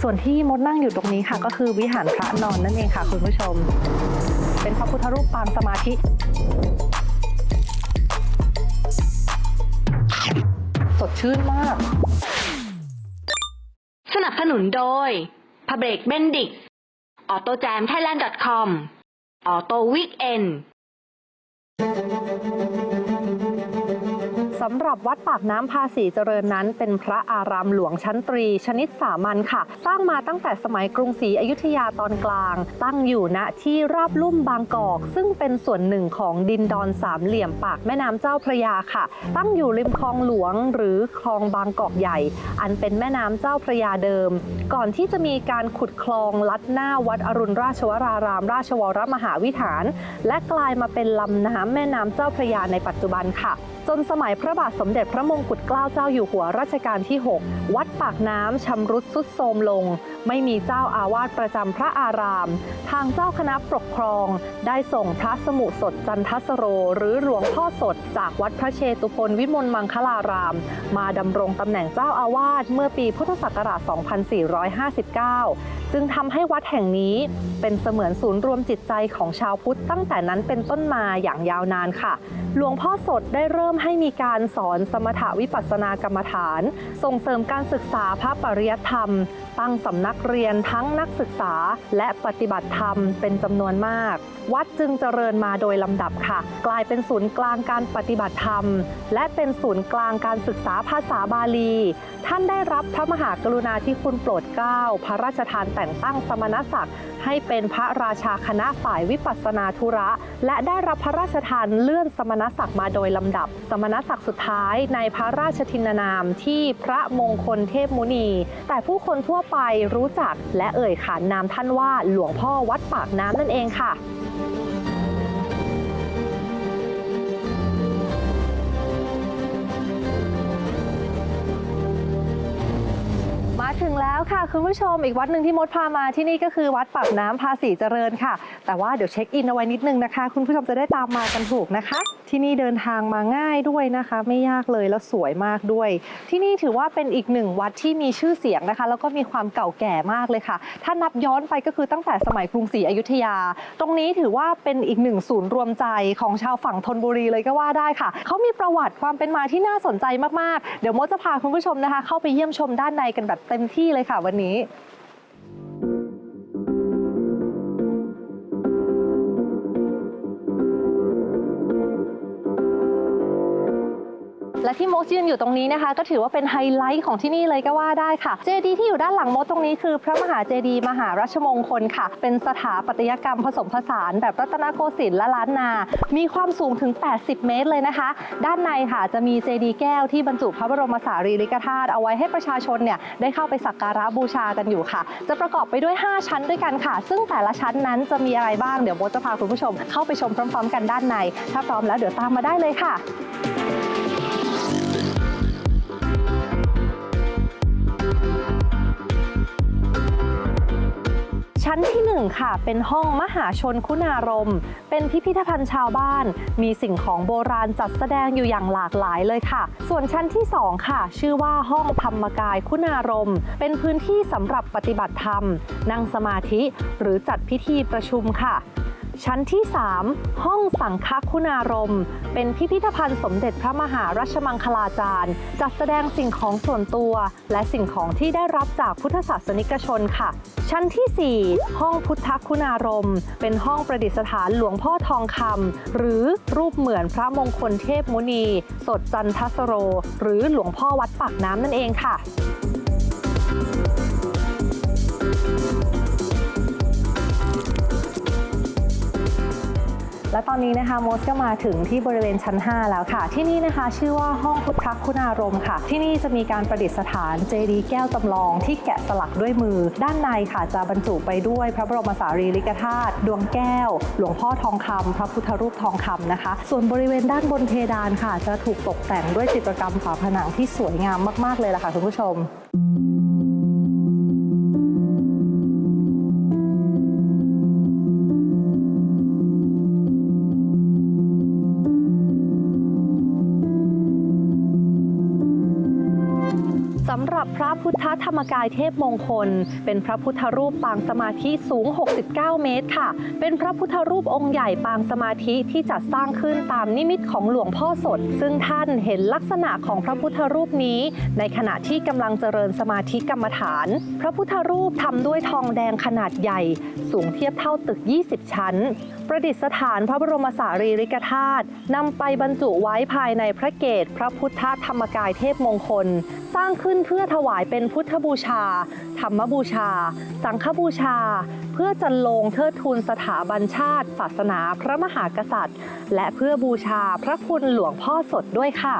ส่วนที่มดนั่งอยู่ตรงนี้ค่ะ ก็คือวิหารพระนอนนั่นเองค่ะ คุณผู้ชม เป็นพระพุทธรูปปางสมาธิ สดชื่นมาก สนับสนุนโดย p a b r i c Bendix Auto Jam Thailand com Auto Weekend สำหรับวัดปากน้ำภาษีเจริญนั้น เป็นพระอารามหลวงชั้นตรี ชนิดสามัญค่ะ สร้างมาตั้งแต่สมัยกรุงศรีอยุธยาตอนกลาง ตั้งอยู่ณที่ราบลุ่มบางกอก ซึ่งเป็นส่วนหนึ่งของดินดอนสามเหลี่ยมปากแม่น้ำเจ้าพระยาค่ะ ตั้งอยู่ริมคลองหลวงหรือคลองบางกอกใหญ่ อันเป็นแม่น้ำเจ้าพระยาเดิม ก่อนที่จะมีการขุดคลองลัดหน้าวัดอรุณราชวราราม ราชวรมหาวิหาร และกลายมาเป็นลำน้ำแม่น้ำเจ้าพระยาในปัจจุบันค่ะ จนสมัยพระระบาทสมเด็จพระมงกุฎเกล้าเจ้าอยู่หัวรัชกาลที่ 6 วัดปากน้ำชำรุดสุดโทรมลง ไม่มีเจ้าอาวาสประจำพระอาราม ทางเจ้าคณะปกครอง ได้ส่งพระสมุสดจันทสโร หรือหลวงพ่อสด จากวัดพระเชตุพนวิมลมังคลาราม มาดำรงตำแหน่งเจ้าอาวาสเมื่อปีพุทธศักราช 2459 จึงทำให้วัดแห่งนี้เป็นเสมือนศูนย์รวมจิตใจของชาวพุทธตั้งแต่นั้นเป็นต้นมาอย่างยาวนานค่ะ หลวงพ่อสดได้เริ่มให้มีการสอนสมถวิปัสสนากรรมฐาน ส่งเสริมการศึกษาพระปริยธรรม ตั้งสำนักเรียนทั้งนักศึกษาและปฏิบัติธรรมเป็นจำนวนมาก วัดจึงเจริญมาโดยลำดับค่ะ กลายเป็นศูนย์กลางการปฏิบัติธรรม และเป็นศูนย์กลางการศึกษาภาษาบาลี ท่านได้รับพระมหากรุณาธิคุณโปรดเกล้าพระราชทานแต่งตั้งสมณศักดิ์ให้เป็นพระราชาคณะฝ่ายวิปัสสนาธุระ และได้รับพระราชทานเลื่อนสมณศักดิ์มาโดยลำดับ สมณศักดิ์สุดท้ายในพระราชทินนามที่พระมงคลเทพมุนี แต่ผู้คนทั่วไปรู้จักและเอ่ยขานนามท่านว่าหลวงพ่อวัดปากน้ำนั่นเองค่ะ มาถึงแล้วค่ะคุณผู้ชมอีกวัดหนึ่งที่มดพามาที่นี่ก็คือวัดปากน้ำภาษีเจริญค่ะ แต่ว่าเดี๋ยวเช็คอินเอาไว้นิดนึงนะคะ คุณผู้ชมจะได้ตามมากันถูกนะคะ ที่นี่เดินทางมาง่ายด้วยนะคะ ไม่ยากเลยแล้วสวยมากด้วย ที่นี่ถือว่าเป็นอีกหนึ่งวัดที่มีชื่อเสียงนะคะ แล้วก็มีความเก่าแก่มากเลยค่ะ ถ้านับย้อนไปก็คือตั้งแต่สมัยกรุงศรีอยุธยา ตรงนี้ถือว่าเป็นอีกหนึ่งศูนย์รวมใจของชาวฝั่งธนบุรีเลยก็ว่าได้ค่ะเขามีประวัติความเป็นมาที่น่าสนใจมากๆ เดี๋ยวมดจะพาคุณผู้ชมนะคะ เข้าไปเยี่ยมชมด้านในกันแบบเต็มที่เลยค่ะวันนี้ และที่มดยืนอยู่ตรงนี้นะคะ ก็ถือว่าเป็นไฮไลท์ของที่นี่เลยก็ว่าได้ค่ะ เจดีย์ที่อยู่ด้านหลังมดตรงนี้คือ พระมหาเจดีย์มหารัชมงคลค่ะ เป็นสถาปัตยกรรมผสมผสานแบบรัตนโกสินทร์และล้านนา มีความสูงถึง 80 เมตรเลยนะคะ ด้านในค่ะจะมีเจดีย์แก้วที่บรรจุพระบรมสารีริกธาตุเอาไว้ให้ประชาชนเนี่ยได้เข้าไปสักการะบูชากันอยู่ค่ะ จะประกอบไปด้วย 5 ชั้นด้วยกันค่ะ ซึ่งแต่ละชั้นนั้นจะมีอะไรบ้างเดี๋ยวมดจะพาคุณผู้ชม เข้าไปชมพร้อม ๆ กันด้านใน ถ้าพร้อมแล้วเดี๋ยวตามมาได้เลยค่ะ ชั้นที่ 1 ค่ะ เป็นห้องมหาชนคุณารมณ์เป็นพิพิธภัณฑ์ชาวบ้าน มีสิ่งของโบราณจัดแสดงอยู่อย่างหลากหลายเลยค่ะ ส่วนชั้นที่ 2 ค่ะ ชื่อว่าห้องธรรมกายคุณารมณ์เป็นพื้นที่สำหรับปฏิบัติธรรม นั่งสมาธิ หรือจัดพิธีประชุมค่ะ ชั้นที่ 3 ห้องสังฆคุณารมณ์เป็นพิพิธภัณฑ์สมเด็จพระมหารัชมังคลาจารย์ จัดแสดงสิ่งของส่วนตัว และสิ่งของที่ได้รับจากพุทธศาสนิกชนค่ะ ชั้นที่ 4 ห้องพุทธคุณารมณ์เป็นห้องประดิษฐานหลวงพ่อทองคำหรือรูปเหมือนพระมงคลเทพมุนี สดจันทสโร หรือหลวงพ่อวัดปากน้ำนั่นเองค่ะ และตอนนี้นะคะโมสก็มาถึงที่บริเวณชั้น 5 แล้วค่ะ ที่นี่นะคะชื่อว่าห้องพุทธคุณารมณ์ค่ะ ที่นี่จะมีการประดิษฐานเจดีย์แก้วจำลองที่แกะสลักด้วยมือ ด้านในค่ะจะบรรจุไปด้วยพระบรมสารีริกธาตุดวงแก้ว หลวงพ่อทองคำพระพุทธรูปทองคำนะคะ ส่วนบริเวณด้านบนเพดานค่ะ จะถูกตกแต่งด้วยจิตรกรรมฝาผนังที่สวยงามมาก ๆ เลยล่ะค่ะคุณผู้ชม พระพุทธธรรมกายเทพมงคล เป็นพระพุทธรูปปางสมาธิสูง 69 เมตรค่ะ เป็นพระพุทธรูปองค์ใหญ่ปางสมาธิที่จัดสร้างขึ้นตามนิมิตของหลวงพ่อสด ซึ่งท่านเห็นลักษณะของพระพุทธรูปนี้ ในขณะที่กำลังเจริญสมาธิกรรมฐาน พระพุทธรูปทำด้วยทองแดงขนาดใหญ่ สูงเทียบเท่าตึก 20 ชั้น ประดิษฐานพระบรมสารีริกธาตุนำไปบรรจุไว้ภายในพระเกศพระพุทธธรรมกายเทพมงคล สร้างขึ้นเพื่อถวายเป็นพุทธบูชา ธรรมบูชา สังฆบูชา เพื่อจันลงเทิดทูนสถาบันชาติ ศาสนาพระมหากษัตริย์ และเพื่อบูชาพระคุณหลวงพ่อสดด้วยค่ะ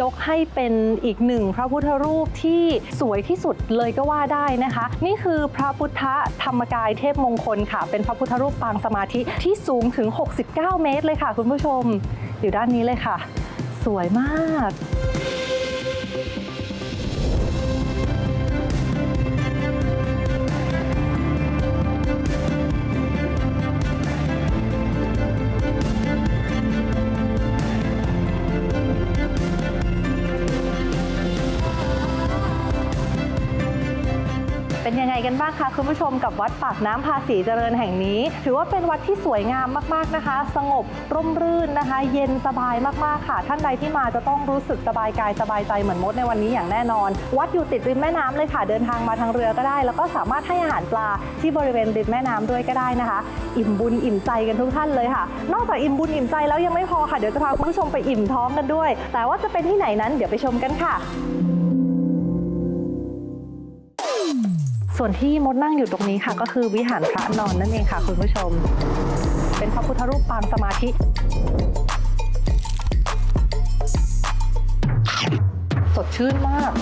ยกให้เป็นอีกหนึ่งพระพุทธรูปที่สวยที่สุดเลยก็ว่าได้นะคะ นี่คือพระพุทธธรรมกายเทพมงคลค่ะ เป็นพระพุทธรูปปางสมาธิที่สูงถึง 69 เมตรเลยค่ะ คุณผู้ชมอยู่ด้านนี้เลยค่ะ สวยมาก ยังไงกันบ้างคะคุณผู้ชมกับวัดปากน้ำภาษีเจริญแห่งนี้ ถือว่าเป็นวัดที่สวยงามมากๆนะคะ สงบร่มรื่นนะคะ เย็นสบายมากๆค่ะ ท่านใดที่มาจะต้องรู้สึกสบายกายสบายใจเหมือนมดในวันนี้อย่างแน่นอน วัดอยู่ติดริมแม่น้ำเลยค่ะ เดินทางมาทางเรือก็ได้ แล้วก็สามารถให้อาหารปลาที่บริเวณริมแม่น้ำด้วยก็ได้นะคะ อิ่มบุญอิ่มใจกันทุกท่านเลยค่ะ นอกจากอิ่มบุญอิ่มใจแล้วยังไม่พอค่ะเดี๋ยวจะพาคุณผู้ชมไปอิ่มท้องกันด้วย แต่ว่าจะเป็นที่ไหนนั้นเดี๋ยวไปชมกันค่ะ ส่วนที่มดนั่งอยู่ตรงนี้ค่ะ ก็คือวิหารพระนอนนั่นเองค่ะ คุณผู้ชม เป็นพระพุทธรูปปางสมาธิสดชื่นมาก